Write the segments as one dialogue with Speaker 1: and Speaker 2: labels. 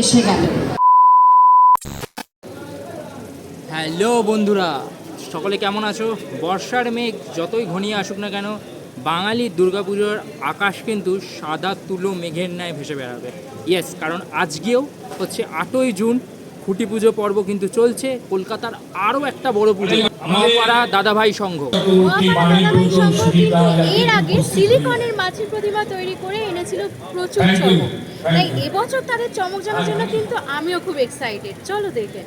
Speaker 1: এসে গেল।
Speaker 2: হ্যালো বন্ধুরা, সকলে কেমন আছো? বর্ষার মেঘ যতই ঘনিয়ে আসুক না কেন, বাঙালি দুর্গাপুজোর আকাশ কিন্তু সাদা তুলো মেঘের ন্যায় ভেসে বেড়াবে। ইয়েস কারণ আজকেও হচ্ছে আটই জুন খুঁটি পুজো পর্ব কিন্তু চলছে। কলকাতার আরও একটা বড় পুজো মহাপাড়া দাদাভাই সংঘ।
Speaker 3: দাদাভাই সংঘ এর আগে সিলিকনের মাছের প্রতিমা তৈরি করে এনেছিল প্রচুর চমক। তাই এবছর তাদের চমক জানার জন্য কিন্তু আমিও খুব এক্সাইটেড চলো দেখে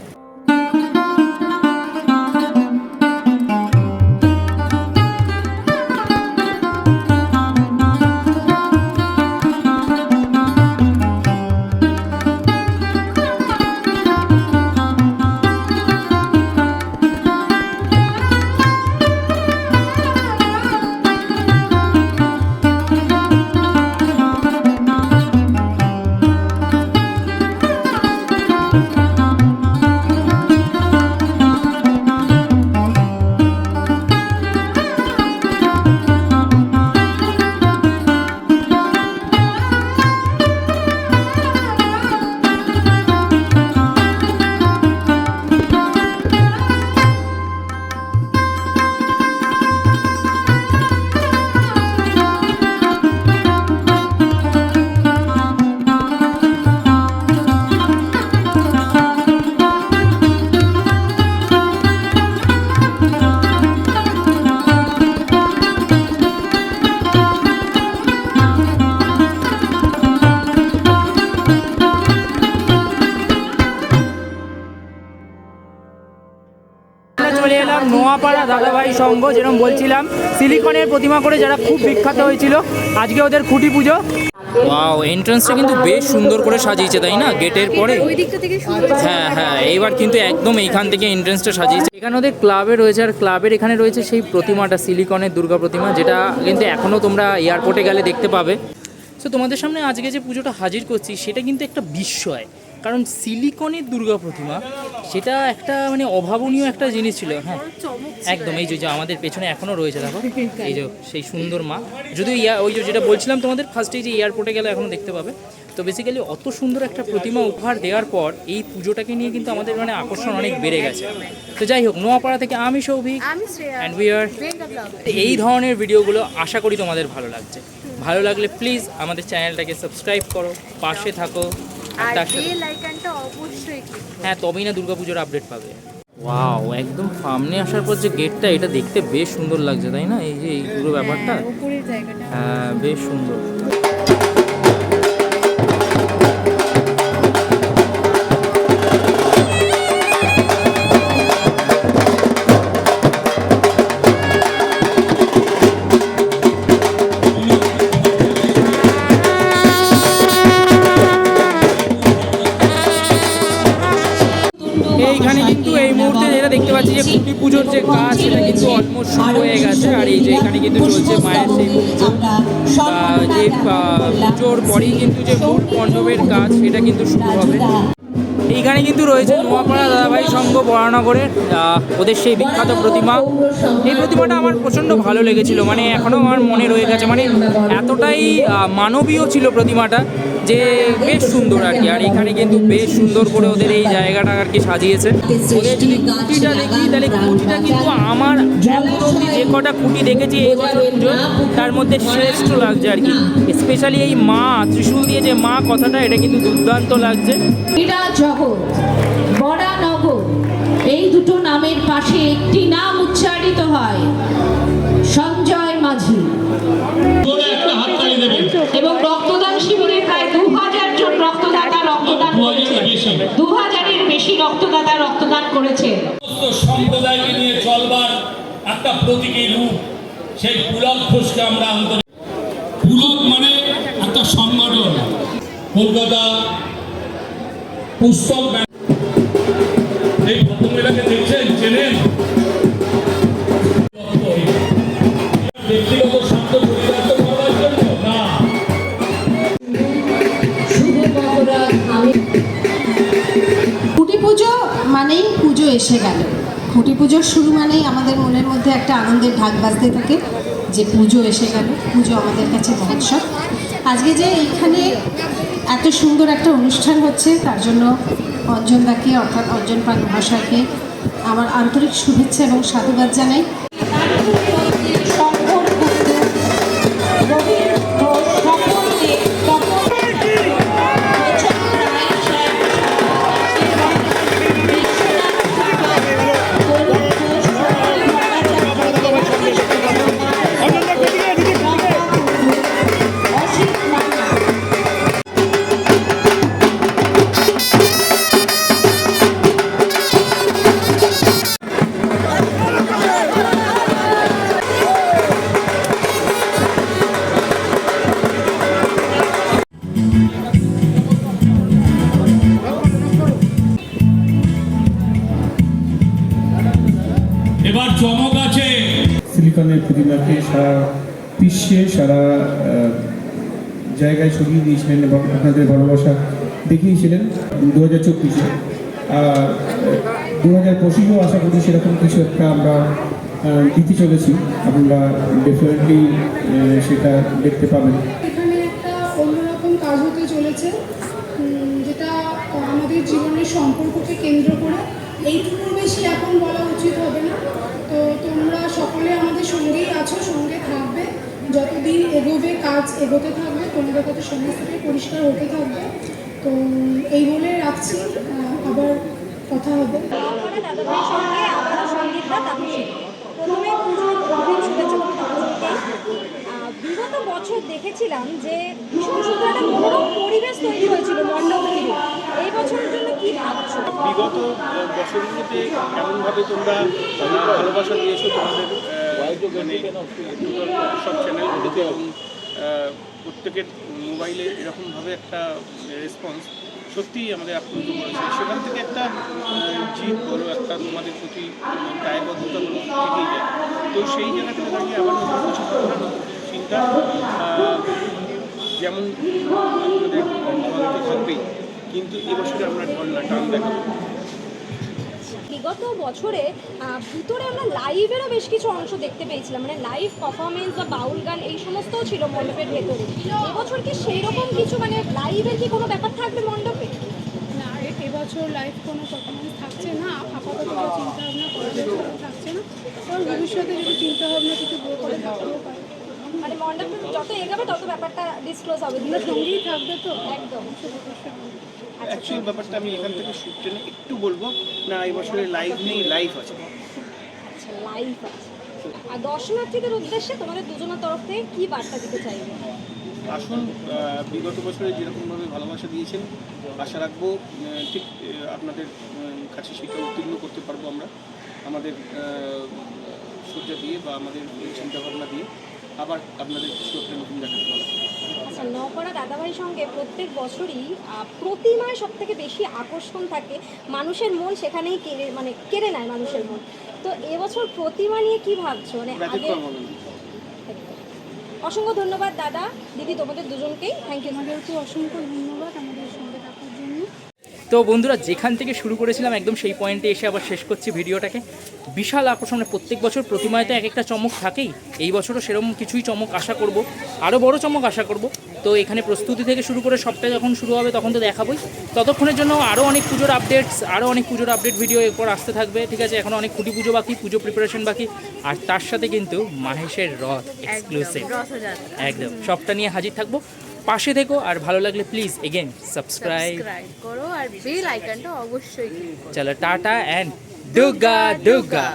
Speaker 2: নোয়াপাড়া দাদাভাই সংঘ যেরকম বলছিলাম সিলিকনের প্রতিমা করে যারা খুব বিখ্যাত হয়েছিল আজকে ওদের খুঁটি পুজো। ওয়াও এন্ট্রান্সটা কিন্তু বেশ সুন্দর করে সাজিয়েছে তাই না? গেটের পরে?
Speaker 3: থেকে শুরু
Speaker 2: হ্যাঁ হ্যাঁ এইবার কিন্তু একদম এইখান থেকে এন্ট্রান্সটা সাজিয়েছে। এখানে ওদের ক্লাবে রয়েছে আর ক্লাবের এখানে রয়েছে সেই প্রতিমাটা সিলিকনের দুর্গা প্রতিমা যেটা কিন্তু এখনও তোমরা এয়ারপোর্টে গেলে দেখতে পাবে। সো তোমাদের সামনে আজকে যে পুজোটা হাজির করছি সেটা কিন্তু একটা বিস্ময়। কারণ সিলিকনের দুর্গা প্রতিমা সেটা একটা মানে অভাবনীয় একটা জিনিস ছিল হ্যাঁ। একদম এই যে যে আমাদের পেছনে এখনও রয়েছে দেখো। এই যে সেই সুন্দর মা। যদিও ইয়া ওই যে যেটা বলছিলাম তোমাদের ফার্স্টে যে এয়ারপোর্টে গেলে এখনও দেখতে পাবে। তো বেসিক্যালি অত সুন্দর একটা প্রতিমা উপহার দেওয়ার পর এই পুজোটাকে নিয়ে কিন্তু আমাদের মানে আকর্ষণ অনেক বেড়ে গেছে। তো যাই হোক নোয়াপাড়া থেকে আমি সৌভিক অ্যান্ড উই আর এই ধরনের ভিডিওগুলো আশা করি তোমাদের ভালো লাগছে। ভালো লাগলে প্লিজ আমাদের চ্যানেলটাকে সাবস্ক্রাইব করো পাশে থাকো। আর
Speaker 3: বেল আইকনটা অবশ্যই
Speaker 2: হ্যাঁ তবেই না দুর্গাপুজোর আপডেট পাবে। ওয়াও একদম সামনে আসার পর যে গেটটা এটা দেখতে বেশ সুন্দর লাগছে তাই না? এই যে এই পুরো ব্যাপারটা?
Speaker 3: হ্যাঁ, জায়গাটা।
Speaker 2: হ্যাঁ বেশ সুন্দর। পুজোর যে কাজ সেটা কিন্তু অলমোস্ট শুরু হয়ে গেছে। আর এই যে এখানে কিন্তু চলছে মায়ের সেই পুজো যে পুজোর পরেই কিন্তু যে মূল মণ্ডপের কাজ সেটা কিন্তু শুরু হবে। এইখানে কিন্তু রয়েছে নোয়াপাড়া দাদাভাই সংঘ বরানগরের ওদের সেই বিখ্যাত প্রতিমা। এই প্রতিমাটা আমার প্রচণ্ড ভালো লেগেছিল। মানে এখনও আমার মনে রয়ে গেছে। মানে এতটাই মানবীয় ছিল প্রতিমাটা। যে বেশ সুন্দর আর কি। আর এখানে কিন্তু বেশ সুন্দর করে ওদের এই জায়গাটা আর কি সাজিয়েছে। ওদের যদি খুঁটিটা দেখি, তাহলে খুঁটিটা কিন্তু আমার যে কটা খুঁটি দেখেছি এই বছর তার মধ্যে শ্রেষ্ঠ লাগছে আর কি। স্পেশালি এই মা, ত্রিশূল দিয়ে যে মা কথাটা, এটা কিন্তু দুর্দান্ত লাগছে।
Speaker 1: এই দুটো নামের পাশে একটি নাম উচ্চারিত হয়।
Speaker 4: একটা প্রতীকী রূপ সেই পুলক ঘোষকে আমরা আন্তরিক পুলক মানে একটা সংগঠন কলকাতা পুস্তক এই ভদ্রমহিলাকে দেখছেন চেনেন? ব্যক্তিগত স্বার্থ চরিতার্থ করার জন্য? না।
Speaker 1: শুভ মহরত আমি খুঁটি পুজো মানেই পুজো এসে গেল। খুঁটি পুজোর শুরু মানেই আমাদের মনের মধ্যে একটা আনন্দের ঢাক বাজতে থাকে যে পুজো এসে গেল, পুজো আমাদের কাছে মহোৎসব। আজকে যে এইখানে
Speaker 5: এত সুন্দর একটা অনুষ্ঠান হচ্ছে, তার জন্য অঞ্জনদাকে অর্থাৎ অঞ্জন পাল মহাশয়কে আমার আন্তরিক শুভেচ্ছা এবং সাধুবাদ জানাই।
Speaker 4: এবার চমক আছে।
Speaker 6: সিলিকনের প্রতিমাকে সারা বিশ্বে সারা জায়গায় ছড়িয়ে দিয়েছিলেন এবং আপনাদের ভালোবাসা দেখিয়েছিলেন দু হাজার চব্বিশে। আর দু হাজার পঁচিশেও আশা করি সেরকম কিছু একটা আমরা দিতে চলেছি। আপনারা ডেফিনেটলি সেটা দেখতে পাবেন।
Speaker 7: এখানে একটা অন্যরকম কাজ হতে চলেছে যেটা আমাদের জীবনের সম্পর্ককে কেন্দ্র করে। এইটুকুর বেশি এখন বলা উচিত হবে না। তোমরা সকলে আমাদের সঙ্গেই আছো, সঙ্গে থাকবে। যতদিন এগোবে, কাজ এগোতে থাকবে তোমাদের কাছে সমস্তটাই পরিষ্কার হতে থাকবে। তো এই বলে রাখছি আবার কথা হবে।
Speaker 8: প্রথমে বিগত বছর দেখেছিলাম যে ভীষণ সুন্দর একটা মনোরম পরিবেশ তৈরি হয়েছিল মণ্ডপ ঘিরে এই বছরের জন্য কি ভাবছ
Speaker 9: বিগত বছরগুলোতে এমনভাবে তোমরা ভালোবাসা দিয়েছ, তোমাদের মানে সব চ্যানেলগুলোতে এবং প্রত্যেকের মোবাইলে এরকমভাবে একটা রেসপন্স সত্যিই আমাদের আপ্লুত করেছে। সেখান থেকে একটা জিদ বলো, একটা তোমাদের প্রতি দায়বদ্ধতা বলো, থেকেই যায়। তো সেই জায়গা থেকে দাঁড়িয়ে আবার নতুন কিছু করার চিন্তা যেমন আমাদের থাকবেই কিন্তু এবছরে আমরা ঢল না, টান দেখাবো।
Speaker 8: বিগত বছরে ভিতরে আমরা লাইভেরও বেশ কিছু অংশ দেখতে পেয়েছিলাম। মানে লাইভ পারফরমেন্স বা বাউল গান এই সমস্তও ছিল মণ্ডপের ভেতরে। এবছর কি সেই রকম কিছু মানে লাইভের কি কোনো ব্যাপার থাকবে মণ্ডপে?
Speaker 7: না এবছর লাইভ কোনো পারফরমেন্স থাকছে না। আপাতত কোনো চিন্তা ভাবনা করা থাকছে না। কারণ ভবিষ্যতে যদি চিন্তা ভাবনা কিছু গ্রো করে থাকতেও পারে
Speaker 8: মানে মণ্ডপে যত এগাবে তত ব্যাপারটা ডিসক্লোজ হবে।
Speaker 7: সঙ্গেই থাকবে তো?
Speaker 8: একদম।
Speaker 9: অ্যাকচুয়াল ব্যাপারটা আমি এখান থেকে শুট টেনে একটু বলব না এই বছরে লাইভ নেই লাইভ আছে।
Speaker 8: আচ্ছা লাইভ আছে। আর দর্শনার্থীদের উদ্দেশ্যে তোমাদের দুজনের তরফ থেকে কি বার্তা দিতে চাইবে?
Speaker 9: আসুন বিগত বছরে যেরকমভাবে ভালোবাসা দিয়েছেন আশা রাখব ঠিক আপনাদের কাছে সেটা উত্তীর্ণ করতে পারব আমরা। আমাদের সজ্জা দিয়ে বা আমাদের চিন্তাভাবনা দিয়ে। আবার আপনাদের কিছু একটা নতুন দেখাতে পারব
Speaker 8: আচ্ছা নকরা দাদাভাইয়ের সঙ্গে প্রত্যেক বছরই প্রতিমায় সব থেকে বেশি আকর্ষণ থাকে মানুষের মন সেখানেই কেড়ে মানে কেড়ে নেয় মানুষের মন। তো এবছর প্রতিমা নিয়ে কি ভাবছ? মানে আগে। অসংখ্য ধন্যবাদ দাদা। দিদি তোমাদের দুজনকেই। থ্যাংক ইউ
Speaker 7: অসংখ্য ধন্যবাদ আমাদের সঙ্গে থাকার জন্য
Speaker 2: তো বন্ধুরা যেখান থেকে শুরু করেছিলাম একদম সেই পয়েন্টে এসে আবার শেষ করছি ভিডিওটাকে। বিশাল আকর্ষণ প্রত্যেক বছর প্রতিমায় তো এক একটা চমক থাকেই। এই বছরও সেরকম কিছুই চমক আশা করব। আরও বড় চমক আশা করব। তো এখানে প্রস্তুতি থেকে শুরু করে সবটা যখন শুরু হবে তখন তো দেখাবোই। ততক্ষণের জন্য আরও অনেক পুজোর আপডেটস আরও অনেক পুজোর আপডেট ভিডিও এরপর আসতে থাকবে। ঠিক আছে এখন অনেক খুঁটি পুজো বাকি পুজো প্রিপারেশন বাকি। আর তার সাথে কিন্তু মাহেশের রথ এক্সক্লুসিভ একদম সবটা নিয়ে হাজির থাকব। পাশে থেকো আর ভালো লাগলে প্লিজ এগেন সাবস্ক্রাইব
Speaker 3: করো আর বেল আইকনটা অবশ্যই
Speaker 2: চলো টাটা অ্যান্ড ডুগা ডুগা